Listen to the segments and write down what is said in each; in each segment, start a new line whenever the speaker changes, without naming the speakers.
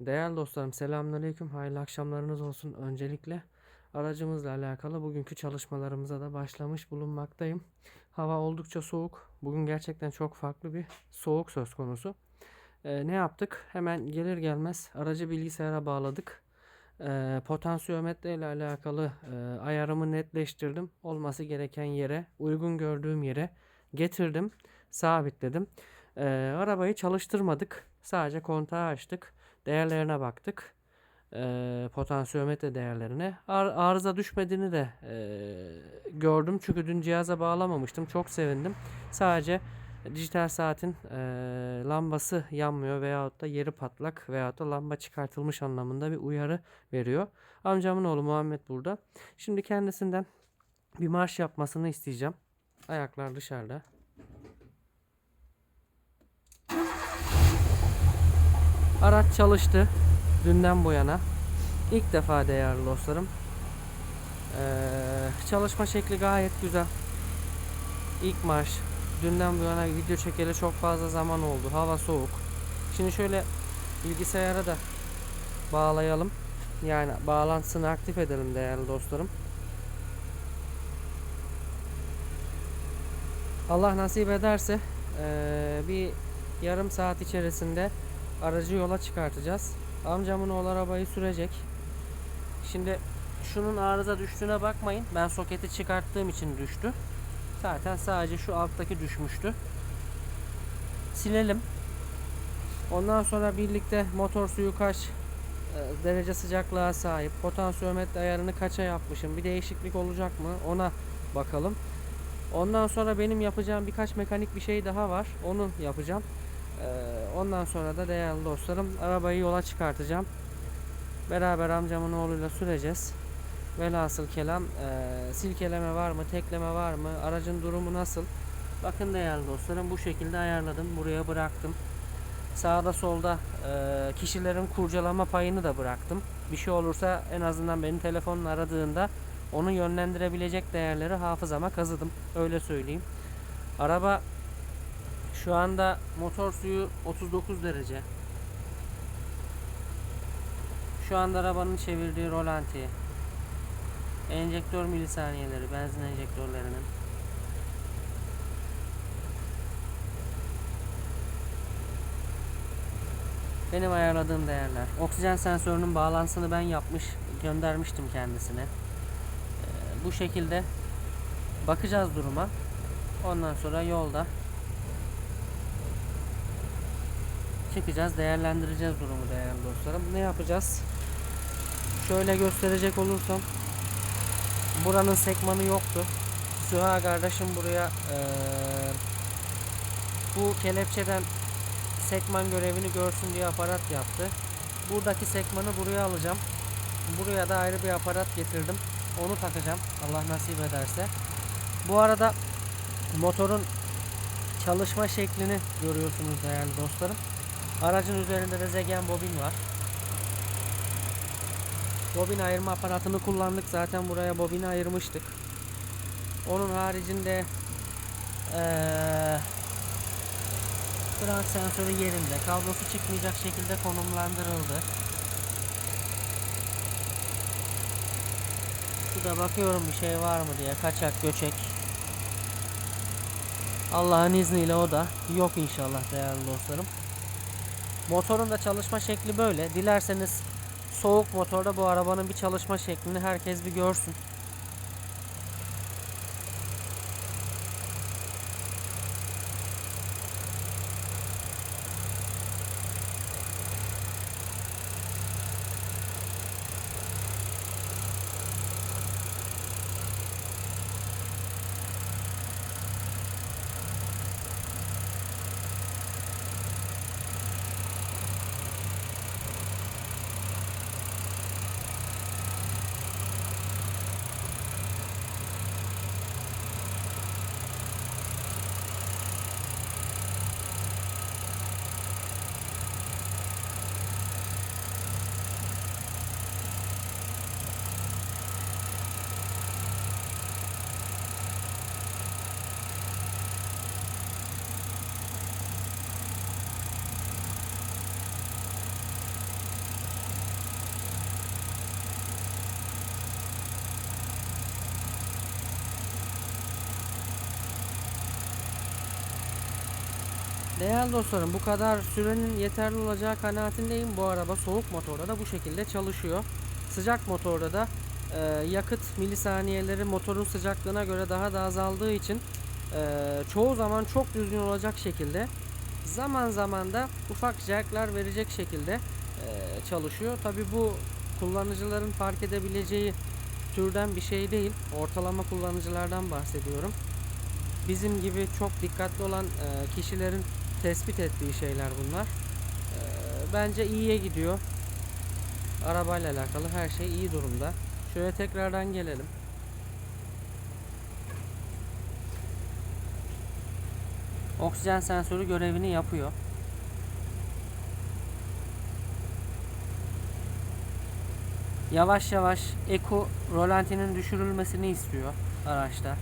Değerli dostlarım selamünaleyküm. Hayırlı akşamlarınız olsun öncelikle. Aracımızla alakalı bugünkü çalışmalarımıza da başlamış bulunmaktayım. Hava oldukça soğuk. Bugün gerçekten çok farklı bir soğuk söz konusu. Ee, ne yaptık? Hemen gelir gelmez aracı bilgisayara bağladık. Ee, potansiyometre ile alakalı e, ayarımı netleştirdim. Olması gereken yere, uygun gördüğüm yere getirdim. Sabitledim. Ee, arabayı çalıştırmadık. Sadece kontağı açtık. Değerlerine baktık. Ee, potansiyometre değerlerine. Ar- arıza düşmediğini de e, gördüm. Çünkü dün cihaza bağlamamıştım. Çok sevindim. Sadece dijital saatin e, lambası yanmıyor veyahut da yeri patlak veyahut da lamba çıkartılmış anlamında bir uyarı veriyor. Amcamın oğlu Muhammed burada. Şimdi kendisinden bir marş yapmasını isteyeceğim. Ayaklar dışarıda. Araç çalıştı dünden bu yana. İlk defa değerli dostlarım. Ee, çalışma şekli gayet güzel. İlk marş. Dünden bu yana video çekeli çok fazla zaman oldu. Hava soğuk. Şimdi şöyle bilgisayara da bağlayalım. Yani bağlantısını aktif edelim değerli dostlarım. Allah nasip ederse eee, bir yarım saat içerisinde aracı yola çıkartacağız. Amcamın oğlu arabayı sürecek. Şimdi şunun arıza düştüğüne bakmayın. Ben soketi çıkarttığım için düştü. Zaten sadece şu alttaki düşmüştü. Silelim. Ondan sonra birlikte motor suyu kaç e, derece sıcaklığa sahip, potansiyometre ayarını kaça yapmışım, bir değişiklik olacak mı ona bakalım. Ondan sonra benim yapacağım birkaç mekanik bir şey daha var. Onu yapacağım. Ee, ondan sonra da değerli dostlarım arabayı yola çıkartacağım. Beraber amcamın oğluyla süreceğiz. Velhasıl kelam e, silkeleme var mı, tekleme var mı, aracın durumu nasıl? Bakın değerli dostlarım bu şekilde ayarladım. Buraya bıraktım. Sağda solda e, kişilerin kurcalama payını da bıraktım. Bir şey olursa en azından beni telefonla aradığında onu yönlendirebilecek değerleri hafızama kazıdım. Öyle söyleyeyim. Araba şu anda motor suyu 39 derece. Şu anda arabanın çevirdiği rolanti. Enjektör milisaniyeleri, benzin enjektörlerinin. Benim ayarladığım değerler. Oksijen sensörünün bağlantısını ben yapmış, göndermiştim kendisine. Ee, bu şekilde bakacağız duruma. Ondan sonra yolda çıkacağız, değerlendireceğiz durumu değerli dostlarım. Ne yapacağız? Şöyle gösterecek olursam buranın sekmanı yoktu. Süha kardeşim buraya eee, bu kelepçeden sekman görevini görsün diye aparat yaptı. Buradaki sekmanı buraya alacağım. Buraya da ayrı bir aparat getirdim. Onu takacağım Allah nasip ederse. Bu arada motorun çalışma şeklini görüyorsunuz değerli dostlarım. Aracın üzerinde de Zegen bobin var. Bobin ayırma aparatını kullandık. Zaten buraya bobini ayırmıştık. Onun haricinde eee Fren sensörü yerinde. Kablosu çıkmayacak şekilde konumlandırıldı. Şurada bakıyorum bir şey var mı diye. Kaçak göçek. Allah'ın izniyle o da yok inşallah değerli dostlarım. Motorun da çalışma şekli böyle. Dilerseniz soğuk motorda bu arabanın bir çalışma şeklini herkes bir görsün. Değerli dostlarım bu kadar sürenin yeterli olacağı kanaatindeyim. Bu araba soğuk motorda da bu şekilde çalışıyor. Sıcak motorda da e, yakıt milisaniyeleri motorun sıcaklığına göre daha da azaldığı için e, çoğu zaman çok düzgün olacak şekilde zaman zaman da ufak jerkler verecek şekilde e, çalışıyor. Tabi bu kullanıcıların fark edebileceği türden bir şey değil. Ortalama kullanıcılardan bahsediyorum. Bizim gibi çok dikkatli olan e, kişilerin tespit ettiği şeyler bunlar. E, bence iyiye gidiyor. Arabayla alakalı her şey iyi durumda. Şöyle tekrardan gelelim. Oksijen sensörü görevini yapıyor. Yavaş yavaş eko rolantinin düşürülmesini istiyor araçta.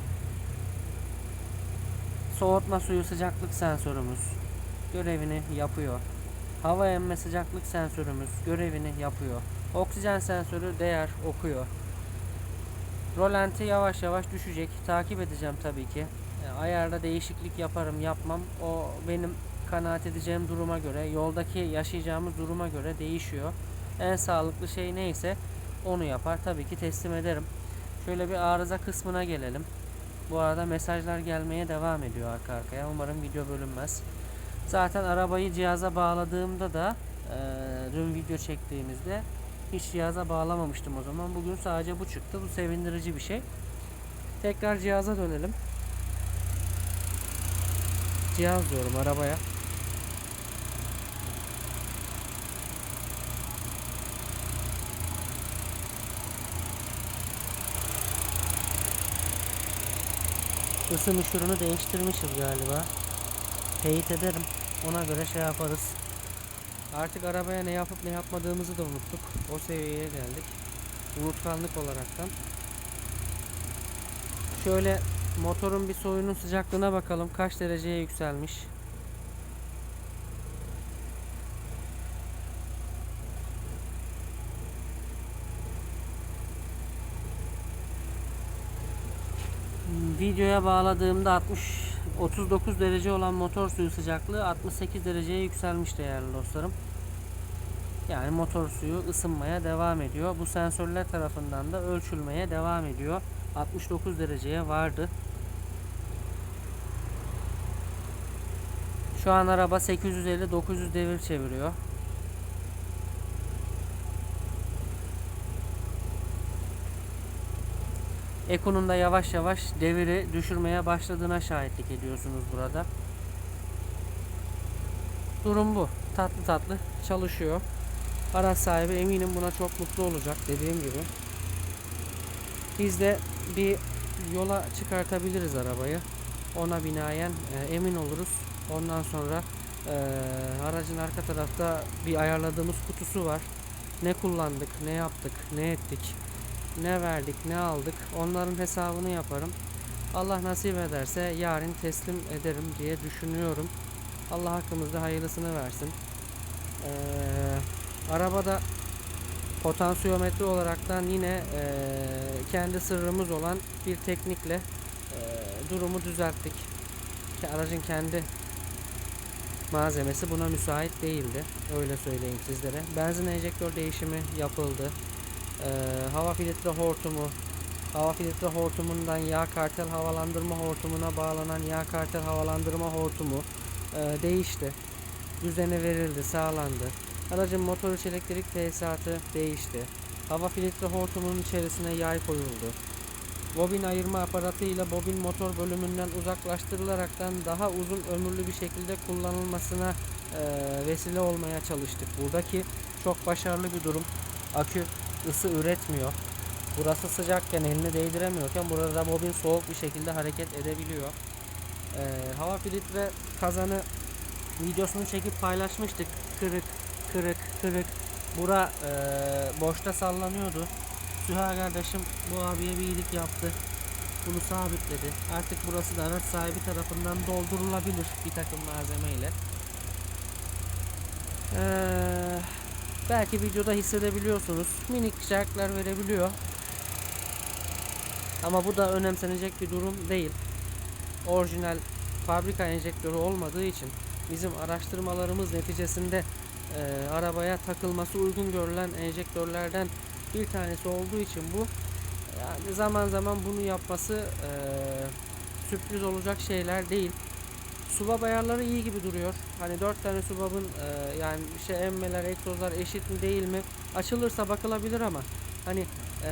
Soğutma suyu sıcaklık sensörümüz görevini yapıyor. Hava emme sıcaklık sensörümüz görevini yapıyor. Oksijen sensörü değer okuyor. Rolanti yavaş yavaş düşecek. Takip edeceğim tabii ki. E, Ayarda değişiklik yaparım yapmam. O benim kanaat edeceğim duruma göre, yoldaki yaşayacağımız duruma göre değişiyor. En sağlıklı şey neyse onu yapar. Tabii ki teslim ederim. Şöyle bir arıza kısmına gelelim. Bu arada mesajlar gelmeye devam ediyor arka arkaya. Umarım video bölünmez. Zaten arabayı cihaza bağladığımda da e, dün video çektiğimizde hiç cihaza bağlamamıştım o zaman. Bugün sadece bu çıktı. Bu sevindirici bir şey. Tekrar cihaza dönelim. Cihaz diyorum arabaya. Isı mışırını değiştirmişiz galiba. Teyit ederim. Ona göre şey yaparız. Artık arabaya ne yapıp ne yapmadığımızı da unuttuk. O seviyeye geldik. Unutkanlık olaraktan. Şöyle motorun bir soyunun sıcaklığına bakalım. Kaç dereceye yükselmiş. Videoya bağladığımda 60 39 derece olan motor suyu sıcaklığı 68 dereceye yükselmiş değerli dostlarım. Yani motor suyu ısınmaya devam ediyor. Bu sensörler tarafından da ölçülmeye devam ediyor. 69 dereceye vardı. Şu an araba 850-900 devir çeviriyor. Eko'nun da yavaş yavaş deviri düşürmeye başladığına şahitlik ediyorsunuz burada. Durum bu. Tatlı tatlı çalışıyor. Araç sahibi eminim buna çok mutlu olacak dediğim gibi. Biz de bir yola çıkartabiliriz arabayı. Ona binaen e, emin oluruz. Ondan sonra e, aracın arka tarafta bir ayarladığımız kutusu var. Ne kullandık, ne yaptık, ne ettik, ne verdik, ne aldık onların hesabını yaparım. Allah nasip ederse yarın teslim ederim diye düşünüyorum. Allah hakkımızda hayırlısını versin. Ee, arabada potansiyometre olaraktan yine e, kendi sırrımız olan bir teknikle e, durumu düzelttik. Aracın kendi malzemesi buna müsait değildi. Öyle söyleyeyim sizlere. Benzin enjektör değişimi yapıldı. Ee, hava filtre hortumu, hava filtre hortumundan yağ kartel havalandırma hortumuna bağlanan yağ kartel havalandırma hortumu e, değişti. Düzeni verildi, sağlandı. Aracın motor içi elektrik tesisatı değişti. Hava filtre hortumunun içerisine yay koyuldu. Bobin ayırma aparatı ile bobin motor bölümünden uzaklaştırılaraktan daha uzun ömürlü bir şekilde kullanılmasına e, vesile olmaya çalıştık. Buradaki çok başarılı bir durum. Akü ısı üretmiyor. Burası sıcakken elini değdiremiyorken burada bobin soğuk bir şekilde hareket edebiliyor. Ee, hava filtre kazanı videosunu çekip paylaşmıştık. Kırık, kırık, kırık. Bura e, boşta sallanıyordu. Süha kardeşim bu abiye bir iyilik yaptı. Bunu sabitledi. Artık burası da araç sahibi tarafından doldurulabilir bir takım malzemeyle. Eee Belki videoda hissedebiliyorsunuz. Minik jerkler verebiliyor. Ama bu da önemsenecek bir durum değil. Orijinal fabrika enjektörü olmadığı için bizim araştırmalarımız neticesinde e, arabaya takılması uygun görülen enjektörlerden bir tanesi olduğu için bu yani zaman zaman bunu yapması e, sürpriz olacak şeyler değil. Subab ayarları iyi gibi duruyor. Hani 4 tane subabın e, yani şey emmeler, egzozlar eşit mi değil mi? Açılırsa bakılabilir ama hani e,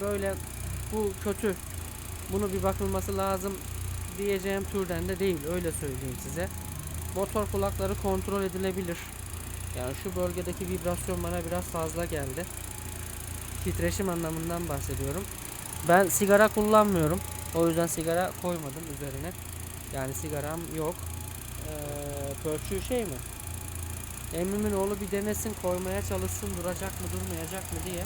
böyle bu kötü. Bunu bir bakılması lazım diyeceğim türden de değil. Öyle söyleyeyim size. Motor kulakları kontrol edilebilir. Yani şu bölgedeki vibrasyon bana biraz fazla geldi. Titreşim anlamından bahsediyorum. Ben sigara kullanmıyorum. O yüzden sigara koymadım üzerine. Yani sigaram yok. Ee, pörçüğü şey mi? Emmimin oğlu bir denesin koymaya çalışsın duracak mı durmayacak mı diye.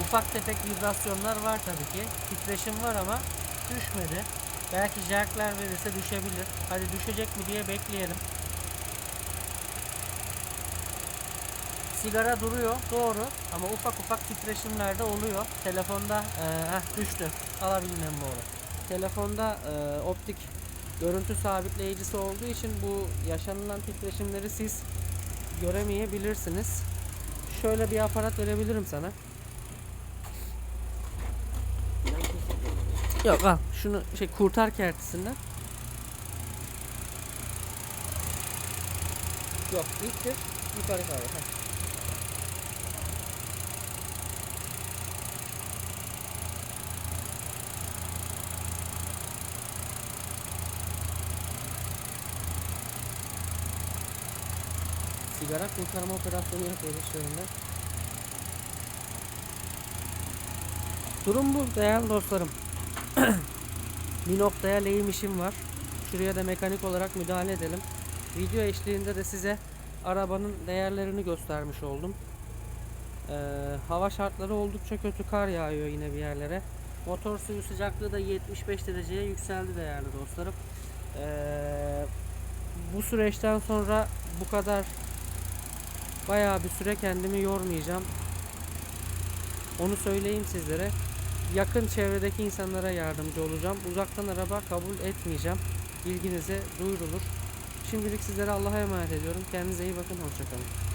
Ufak tefek vibrasyonlar var tabii ki. Titreşim var ama düşmedi. Belki jerkler verirse düşebilir. Hadi düşecek mi diye bekleyelim. Sigara duruyor doğru ama ufak ufak titreşimler de oluyor. Telefonda e, düştü. Alabilmem oğlum. Telefonda e, optik görüntü sabitleyicisi olduğu için bu yaşanılan titreşimleri siz göremeyebilirsiniz. Şöyle bir aparat verebilirim sana. Yok al şunu şey kurtar kertisinden. Yok ittir yukarı kaldır. Sigara kurtarma operasyonu yapıyoruz şu. Durum bu değerli dostlarım. bir noktaya lehim işim var. Şuraya da mekanik olarak müdahale edelim. Video eşliğinde de size arabanın değerlerini göstermiş oldum. Ee, hava şartları oldukça kötü kar yağıyor yine bir yerlere. Motor suyu sıcaklığı da 75 dereceye yükseldi değerli dostlarım. Ee, bu süreçten sonra bu kadar bayağı bir süre kendimi yormayacağım. Onu söyleyeyim sizlere. Yakın çevredeki insanlara yardımcı olacağım. Uzaktan araba kabul etmeyeceğim. Bilginize duyurulur. Şimdilik sizlere Allah'a emanet ediyorum. Kendinize iyi bakın. Hoşçakalın.